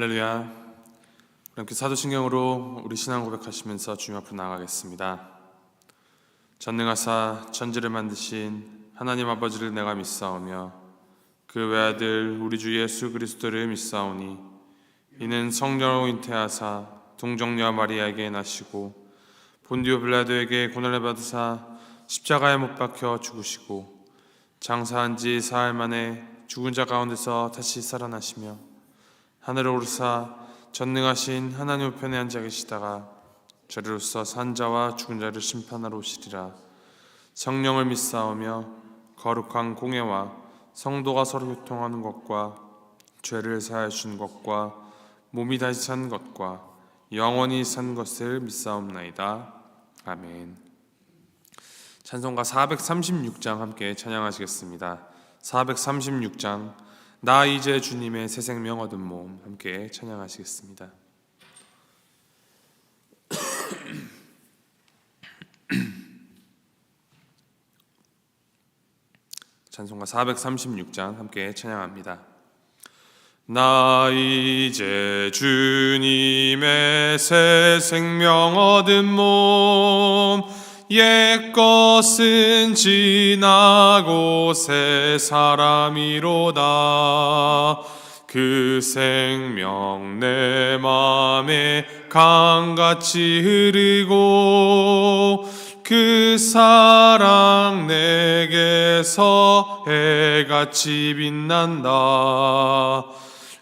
할렐루야. 함께 사도신경으로 우리 신앙 고백하시면서 주님 앞으로 나아가겠습니다. 전능하사 천지를 만드신 하나님 아버지를 내가 믿사오며 그 외아들 우리 주 예수 그리스도를 믿사오니 이는 성령으로 잉태하사 동정녀 마리아에게 나시고 본디오 빌라도에게 고난을 받으사 십자가에 못 박혀 죽으시고 장사한 지 사흘 만에 죽은 자 가운데서 다시 살아나시며 하늘을 오르사 전능하신 하나님 우편에 앉아 계시다가 저리로서 산자와 죽은 자를 심판하러 오시리라. 성령을 믿사오며 거룩한 공예와 성도가 서로 교통하는 것과 죄를 사하여 준 것과 몸이 다시 산 것과 영원히 산 것을 믿사옵나이다. 아멘. 찬송가 436장 함께 찬양하시겠습니다. 436장 나 이제 주님의 새 생명 얻은 몸 함께 찬양하시겠습니다. 찬송가 436장 함께 찬양합니다. 나 이제 주님의 새 생명 얻은 몸 옛 것은 지나고 새 사람이로다. 그 생명 내 맘에 강같이 흐르고 그 사랑 내게서 해같이 빛난다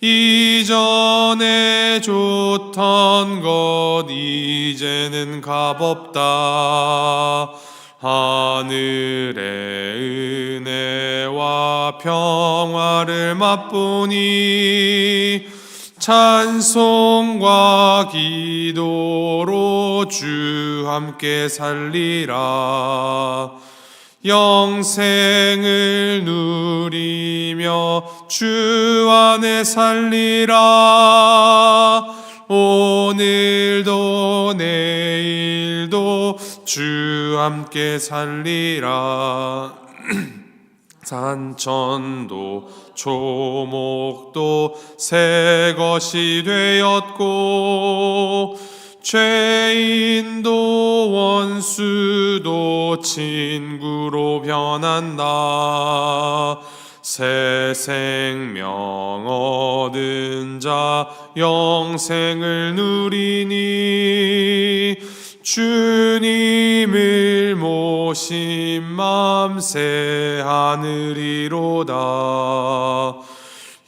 이전에 좋던 것 이제는 값없다. 하늘의 은혜와 평화를 맛보니 찬송과 기도로 주 함께 살리라 영생을 누리며 주 안에 살리라. 오늘도 내일도 주 함께 살리라. 산천도 초목도 새 것이 되었고 죄인도 원수도 친구 새 생명 얻은 자 영생을 누리니. 주님을 모신 맘새 하늘이로다.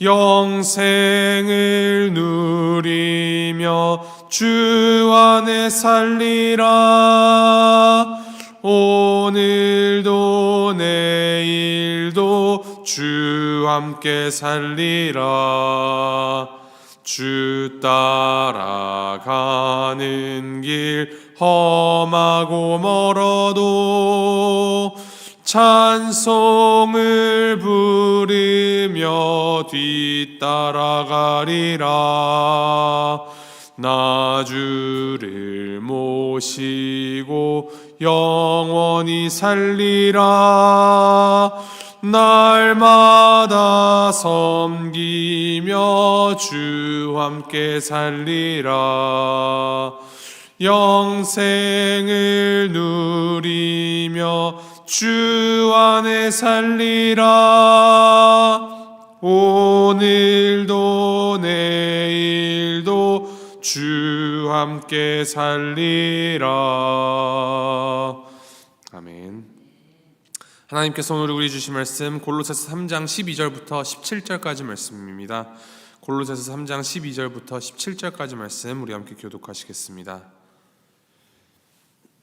영생을 누리며 주 안에 살리라. 오늘도 내일도 주 함께 살리라. 주 따라가는 길 험하고 멀어도 찬송을 부르며 뒤따라가리라. 나 주를 모시고 영원히 살리라. 날마다 섬기며 주 함께 살리라. 영생을 누리며 주 안에 살리라. 오늘 주 함께 살리라 아멘 하나님께서 오늘 우리 주신 말씀 골로새서 3장 12절부터 17절까지 말씀입니다. 골로새서 3장 12절부터 17절까지 말씀 우리 함께 교독하시겠습니다.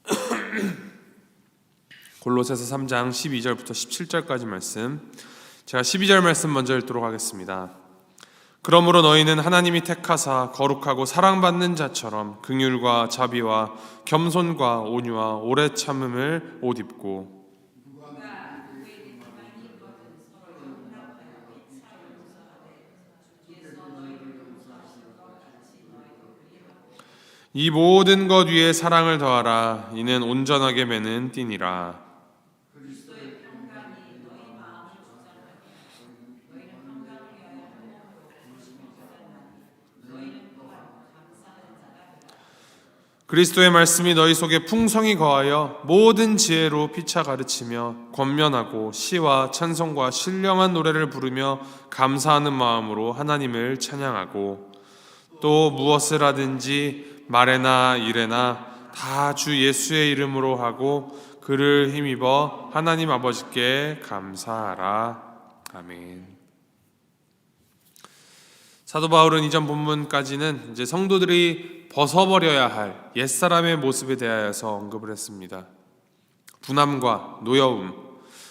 골로새서 3장 12절부터 17절까지 말씀 제가 12절 말씀 먼저 읽도록 하겠습니다. 그러므로 너희는 하나님이 택하사 거룩하고 사랑받는 자처럼 긍휼과 자비와 겸손과 온유와 오래 참음을 옷 입고 이 모든 것 위에 사랑을 더하라. 이는 온전하게 매는 띠니라 그리스도의 말씀이 너희 속에 풍성히 거하여 모든 지혜로 피차 가르치며 권면하고 시와 찬송과 신령한 노래를 부르며 감사하는 마음으로 하나님을 찬양하고 또 무엇을 하든지 말에나 일에나 다 주 예수의 이름으로 하고 그를 힘입어 하나님 아버지께 감사하라. 아멘. 사도 바울은 이전 본문까지는 이제 성도들이 벗어버려야 할 옛사람의 모습에 대하여서 언급을 했습니다. 분함과 노여움,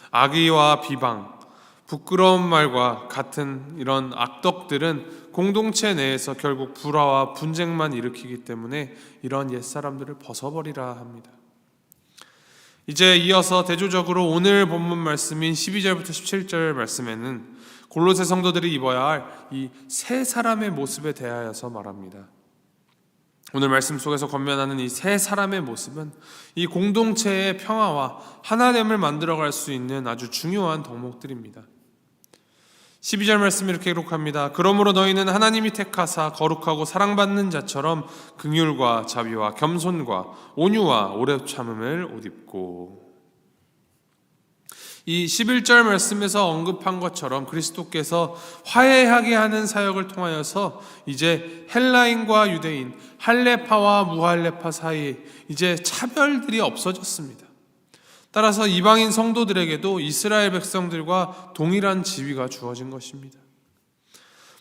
악의와 비방, 부끄러운 말과 같은 이런 악덕들은 공동체 내에서 결국 불화와 분쟁만 일으키기 때문에 이런 옛사람들을 벗어버리라 합니다. 이제 이어서 대조적으로 오늘 본문 말씀인 12절부터 17절 말씀에는 골로새 성도들이 입어야 할이새 사람의 모습에 대하여서 말합니다. 오늘 말씀 속에서 권면하는 이새 사람의 모습은 이 공동체의 평화와 하나됨을 만들어갈 수 있는 아주 중요한 덕목들입니다. 12절 말씀 이렇게 기록합니다. 그러므로 너희는 하나님이 택하사 거룩하고 사랑받는 자처럼 긍휼과 자비와 겸손과 온유와 오래 참음을 옷 입고 이 11절 말씀에서 언급한 것처럼 그리스도께서 화해하게 하는 사역을 통하여서 이제 헬라인과 유대인, 할레파와 무할레파 사이에 이제 차별들이 없어졌습니다. 따라서 이방인 성도들에게도 이스라엘 백성들과 동일한 지위가 주어진 것입니다.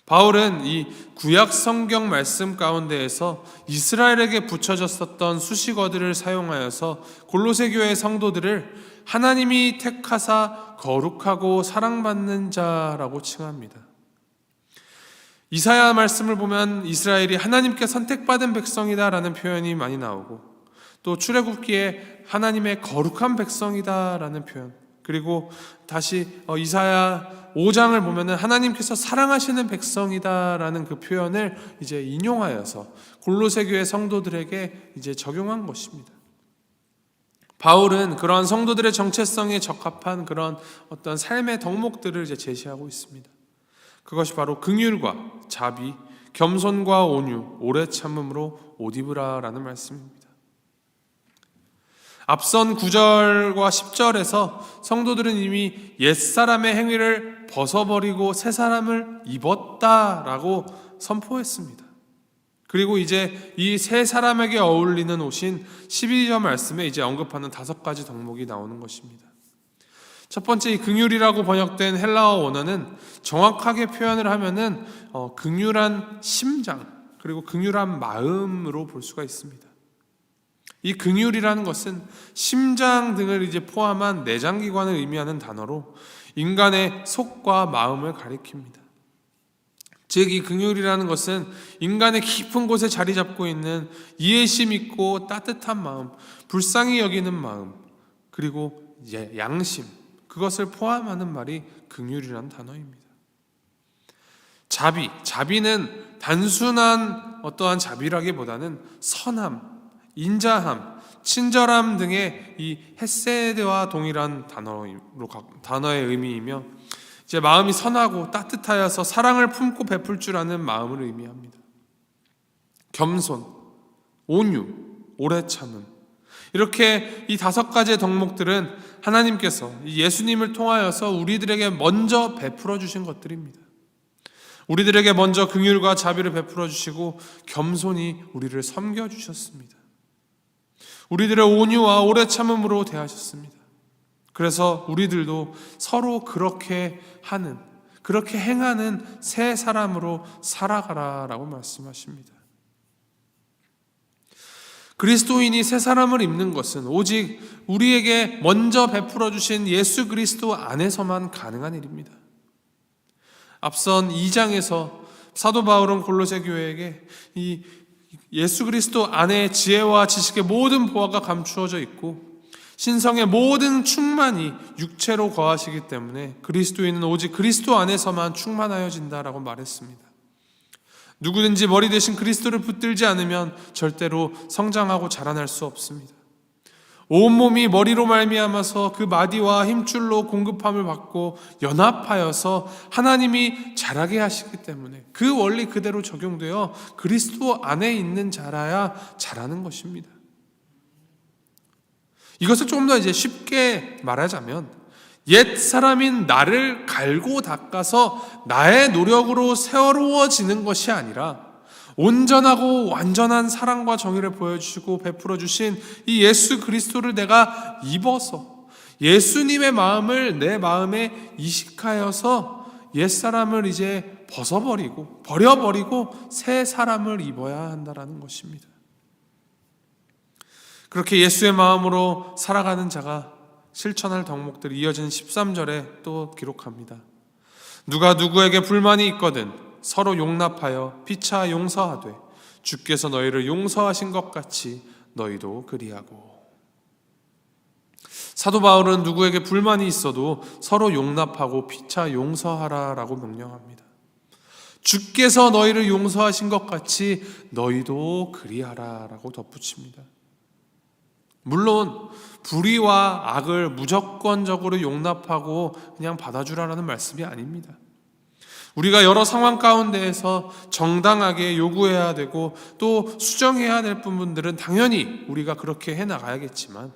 바울은 이 구약 성경 말씀 가운데에서 이스라엘에게 붙여졌었던 수식어들을 사용하여서 골로새 교회 성도들을 하나님이 택하사 거룩하고 사랑받는 자라고 칭합니다. 이사야 말씀을 보면 이스라엘이 하나님께 선택받은 백성이다라는 표현이 많이 나오고 또 출애굽기에 하나님의 거룩한 백성이다라는 표현 그리고 다시 어, 이사야 5장을 보면은 하나님께서 사랑하시는 백성이다라는 그 표현을 이제 인용하여서 골로새 교회 성도들에게 이제 적용한 것입니다. 바울은 그러한 성도들의 정체성에 적합한 그런 어떤 삶의 덕목들을 이제 제시하고 있습니다. 그것이 바로 긍휼과 자비, 겸손과 온유, 오래 참음으로 옷 입으라라는 말씀입니다. 앞선 9절과 10절에서 성도들은 이미 옛사람의 행위를 벗어버리고 새 사람을 입었다라고 선포했습니다. 그리고 이제 이새 사람에게 어울리는 옷인 12절 말씀에 이제 언급하는 다섯 가지 덕목이 나오는 것입니다. 첫 번째 이 긍휼이라고 번역된 헬라어 원어는 정확하게 표현을 하면은 어, 긍휼한 심장 그리고 긍휼한 마음으로 볼 수가 있습니다. 이 긍휼이라는 것은 심장 등을 이제 포함한 내장 기관을 의미하는 단어로 인간의 속과 마음을 가리킵니다. 즉, 이 긍휼이라는 것은 인간의 깊은 곳에 자리 잡고 있는 이해심 있고 따뜻한 마음, 불쌍히 여기는 마음, 그리고 양심, 그것을 포함하는 말이 긍휼이라는 단어입니다. 자비, 자비는 단순한 어떠한 자비라기보다는 선함, 인자함, 친절함 등의 이 헤세드와 동일한 단어로 단어의 의미이며 이 제 마음이 선하고 따뜻하여서 사랑을 품고 베풀 줄 아는 마음을 의미합니다. 겸손, 온유, 오래 참음. 이렇게 이 다섯 가지의 덕목들은 하나님께서 예수님을 통하여서 우리들에게 먼저 베풀어 주신 것들입니다. 우리들에게 먼저 긍휼과 자비를 베풀어 주시고 겸손히 우리를 섬겨 주셨습니다. 우리들의 온유와 오래 참음으로 대하셨습니다. 그래서 우리들도 서로 그렇게 하는, 그렇게 행하는 새 사람으로 살아가라 라고 말씀하십니다. 그리스도인이 새 사람을 입는 것은 오직 우리에게 먼저 베풀어 주신 예수 그리스도 안에서만 가능한 일입니다. 앞선 2장에서 사도 바울은 골로새 교회에게 이 예수 그리스도 안에 지혜와 지식의 모든 보화가 감추어져 있고 신성의 모든 충만이 육체로 거하시기 때문에 그리스도인은 오직 그리스도 안에서만 충만하여진다라고 말했습니다. 누구든지 머리 대신 그리스도를 붙들지 않으면 절대로 성장하고 자라날 수 없습니다. 온몸이 머리로 말미암아서 그 마디와 힘줄로 공급함을 받고 연합하여서 하나님이 자라게 하시기 때문에 그 원리 그대로 적용되어 그리스도 안에 있는 자라야 자라는 것입니다. 이것을 조금 더 이제 쉽게 말하자면 옛 사람인 나를 갈고 닦아서 나의 노력으로 세워루어지는 것이 아니라 온전하고 완전한 사랑과 정의를 보여주시고 베풀어 주신 이 예수 그리스도를 내가 입어서 예수님의 마음을 내 마음에 이식하여서 옛 사람을 이제 벗어버리고 버려버리고 새 사람을 입어야 한다라는 것입니다. 그렇게 예수의 마음으로 살아가는 자가 실천할 덕목들이 이어진 13절에 또 기록합니다. 누가 누구에게 불만이 있거든 서로 용납하여 피차 용서하되 주께서 너희를 용서하신 것 같이 너희도 그리하고 사도 바울은 누구에게 불만이 있어도 서로 용납하고 피차 용서하라라고 명령합니다. 주께서 너희를 용서하신 것 같이 너희도 그리하라라고 덧붙입니다. 물론 불의와 악을 무조건적으로 용납하고 그냥 받아주라라는 말씀이 아닙니다. 우리가 여러 상황 가운데에서 정당하게 요구해야 되고 또 수정해야 될 부분들은 당연히 우리가 그렇게 해 나가야겠지만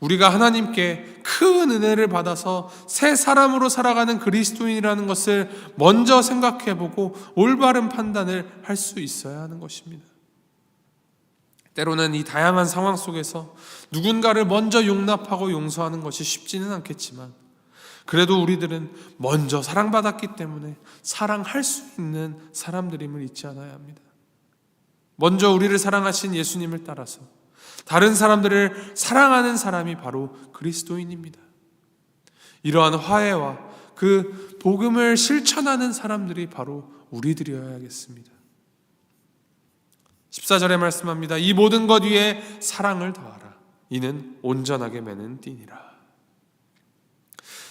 우리가 하나님께 큰 은혜를 받아서 새 사람으로 살아가는 그리스도인이라는 것을 먼저 생각해 보고 올바른 판단을 할 수 있어야 하는 것입니다. 때로는 이 다양한 상황 속에서 누군가를 먼저 용납하고 용서하는 것이 쉽지는 않겠지만 그래도 우리들은 먼저 사랑받았기 때문에 사랑할 수 있는 사람들임을 잊지 않아야 합니다. 먼저 우리를 사랑하신 예수님을 따라서 다른 사람들을 사랑하는 사람이 바로 그리스도인입니다. 이러한 화해와 그 복음을 실천하는 사람들이 바로 우리들이어야겠습니다. 14절에 말씀합니다. 이 모든 것 위에 사랑을 더하라. 이는 온전하게 매는 띠니라.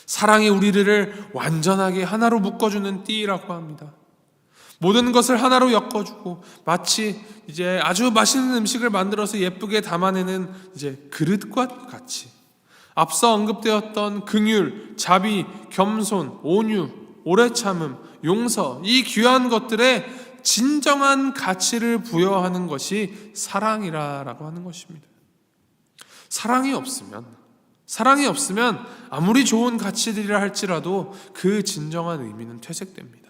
사랑이 우리를 완전하게 하나로 묶어주는 띠라고 합니다. 모든 것을 하나로 엮어주고 마치 이제 아주 맛있는 음식을 만들어서 예쁘게 담아내는 이제 그릇과 같이 앞서 언급되었던 긍휼, 자비, 겸손, 온유, 오래 참음, 용서 이 귀한 것들에 진정한 가치를 부여하는 것이 사랑이라라고 하는 것입니다. 사랑이 없으면 사랑이 없으면 아무리 좋은 가치들이라 할지라도 그 진정한 의미는 퇴색됩니다.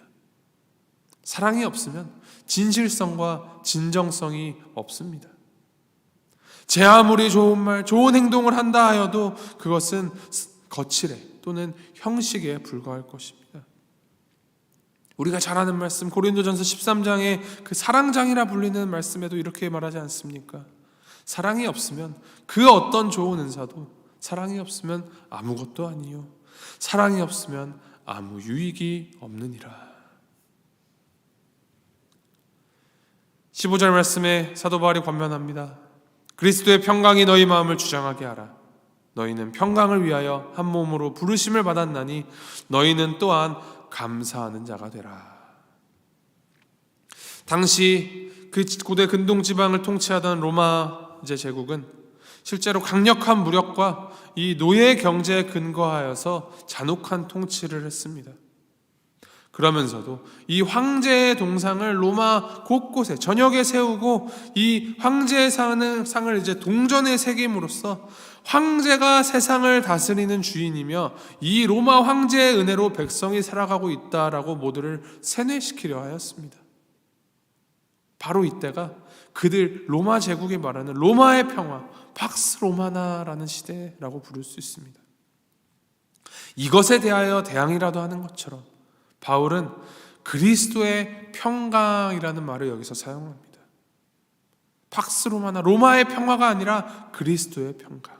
사랑이 없으면 진실성과 진정성이 없습니다. 제 아무리 좋은 말, 좋은 행동을 한다 하여도 그것은 거칠에 또는 형식에 불과할 것입니다. 우리가 잘 아는 말씀 고린도전서 13장의 그 사랑장이라 불리는 말씀에도 이렇게 말하지 않습니까? 사랑이 없으면 그 어떤 좋은 은사도 사랑이 없으면 아무것도 아니요. 사랑이 없으면 아무 유익이 없느니라. 15절 말씀에 사도 바울이 권면합니다. 그리스도의 평강이 너희 마음을 주장하게 하라. 너희는 평강을 위하여 한 몸으로 부르심을 받았나니 너희는 또한 감사하는 자가 되라. 당시 그 고대 근동 지방을 통치하던 로마 이제 제국은 실제로 강력한 무력과 이 노예 경제에 근거하여서 잔혹한 통치를 했습니다. 그러면서도 이 황제의 동상을 로마 곳곳에 전역에 세우고 이 황제의 상을, 이제 동전에 새김으로써 황제가 세상을 다스리는 주인이며 이 로마 황제의 은혜로 백성이 살아가고 있다라고 모두를 세뇌시키려 하였습니다. 바로 이때가 그들 로마 제국이 말하는 로마의 평화, 팍스 로마나라는 시대라고 부를 수 있습니다. 이것에 대하여 대항이라도 하는 것처럼 바울은 그리스도의 평강이라는 말을 여기서 사용합니다. 팍스 로마나 로마의 평화가 아니라 그리스도의 평강.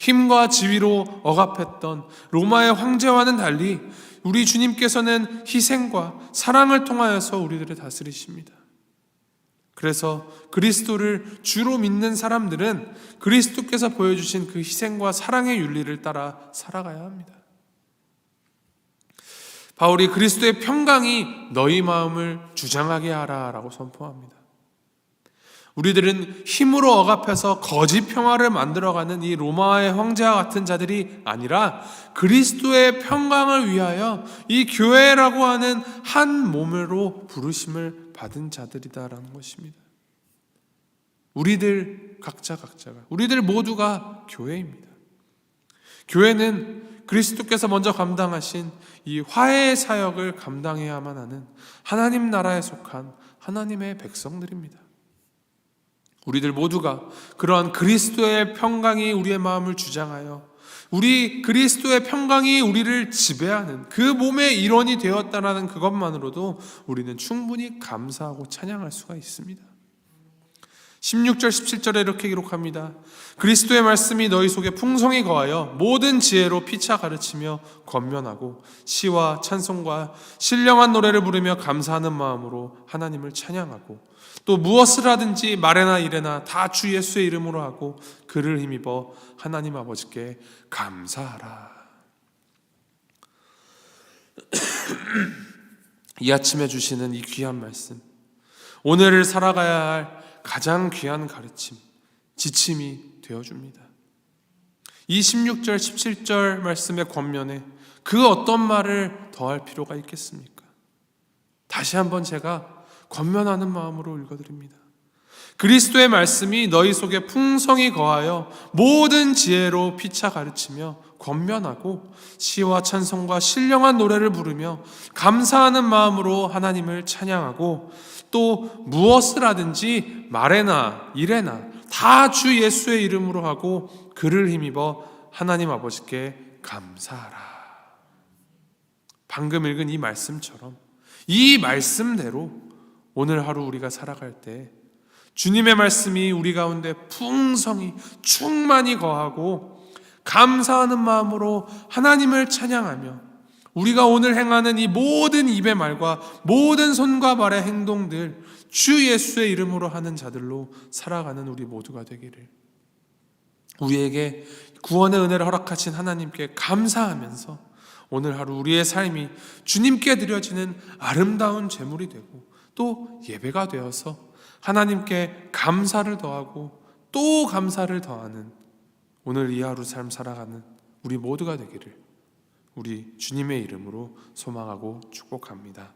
힘과 지위로 억압했던 로마의 황제와는 달리 우리 주님께서는 희생과 사랑을 통하여서 우리들을 다스리십니다. 그래서 그리스도를 주로 믿는 사람들은 그리스도께서 보여주신 그 희생과 사랑의 윤리를 따라 살아가야 합니다. 바울이 그리스도의 평강이 너희 마음을 주장하게 하라라고 선포합니다. 우리들은 힘으로 억압해서 거짓 평화를 만들어가는 이 로마의 황제와 같은 자들이 아니라 그리스도의 평강을 위하여 이 교회라고 하는 한 몸으로 부르심을 받은 자들이다라는 것입니다. 우리들 각자 각자가 우리들 모두가 교회입니다. 교회는 그리스도께서 먼저 감당하신 이 화해의 사역을 감당해야만 하는 하나님 나라에 속한 하나님의 백성들입니다. 우리들 모두가 그러한 그리스도의 평강이 우리의 마음을 주장하여 우리 그리스도의 평강이 우리를 지배하는 그 몸의 일원이 되었다라는 그것만으로도 우리는 충분히 감사하고 찬양할 수가 있습니다. 16절 17절에 이렇게 기록합니다. 그리스도의 말씀이 너희 속에 풍성히 거하여 모든 지혜로 피차 가르치며 권면하고 시와 찬송과 신령한 노래를 부르며 감사하는 마음으로 하나님을 찬양하고 또 무엇을 하든지 말에나 일에나 다 주 예수의 이름으로 하고 그를 힘입어 하나님 아버지께 감사하라. 이 아침에 주시는 이 귀한 말씀, 오늘을 살아가야 할 가장 귀한 가르침, 지침이 되어줍니다. 이 16절, 17절 말씀의 권면에 그 어떤 말을 더할 필요가 있겠습니까? 다시 한번 제가 권면하는 마음으로 읽어드립니다. 그리스도의 말씀이 너희 속에 풍성히 거하여 모든 지혜로 피차 가르치며 권면하고 시와 찬송과 신령한 노래를 부르며 감사하는 마음으로 하나님을 찬양하고 또 무엇을 하든지 말에나 일에나 다 주 예수의 이름으로 하고 그를 힘입어 하나님 아버지께 감사하라. 방금 읽은 이 말씀처럼 이 말씀대로 오늘 하루 우리가 살아갈 때 주님의 말씀이 우리 가운데 풍성히 충만히 거하고 감사하는 마음으로 하나님을 찬양하며 우리가 오늘 행하는 이 모든 입의 말과 모든 손과 발의 행동들 주 예수의 이름으로 하는 자들로 살아가는 우리 모두가 되기를. 우리에게 구원의 은혜를 허락하신 하나님께 감사하면서 오늘 하루 우리의 삶이 주님께 드려지는 아름다운 제물이 되고 또 예배가 되어서 하나님께 감사를 더하고 또 감사를 더하는 오늘 이 하루 삶 살아가는 우리 모두가 되기를 우리 주님의 이름으로 소망하고 축복합니다.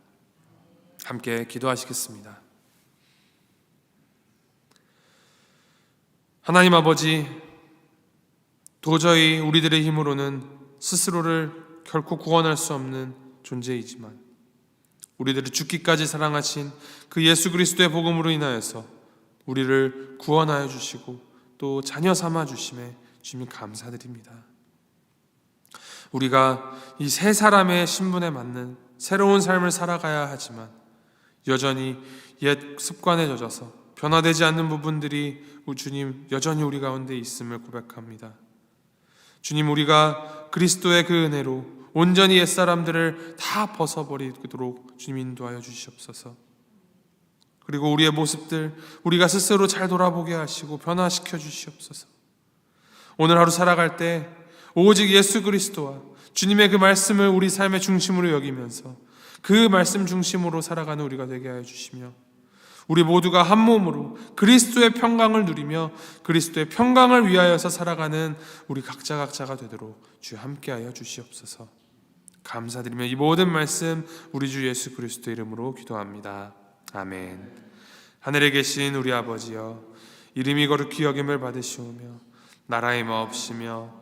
함께 기도하시겠습니다. 하나님 아버지, 도저히 우리들의 힘으로는 스스로를 결코 구원할 수 없는 존재이지만 우리들을 죽기까지 사랑하신 그 예수 그리스도의 복음으로 인하여서 우리를 구원하여 주시고 또 자녀 삼아 주심에 주님 감사드립니다. 우리가 이 세 사람의 신분에 맞는 새로운 삶을 살아가야 하지만 여전히 옛 습관에 젖어서 변화되지 않는 부분들이 주님 여전히 우리 가운데 있음을 고백합니다. 주님 우리가 그리스도의 그 은혜로 온전히 옛 사람들을 다 벗어버리도록 주님 인도하여 주시옵소서. 그리고 우리의 모습들 우리가 스스로 잘 돌아보게 하시고 변화시켜 주시옵소서. 오늘 하루 살아갈 때 오직 예수 그리스도와 주님의 그 말씀을 우리 삶의 중심으로 여기면서 그 말씀 중심으로 살아가는 우리가 되게 하여 주시며 우리 모두가 한 몸으로 그리스도의 평강을 누리며 그리스도의 평강을 위하여서 살아가는 우리 각자 각자가 되도록 주 함께하여 주시옵소서. 감사드리며 이 모든 말씀 우리 주 예수 그리스도 이름으로 기도합니다. 아멘. 하늘에 계신 우리 아버지여 이름이 거룩히 여김을 받으시오며 나라의 마옵시며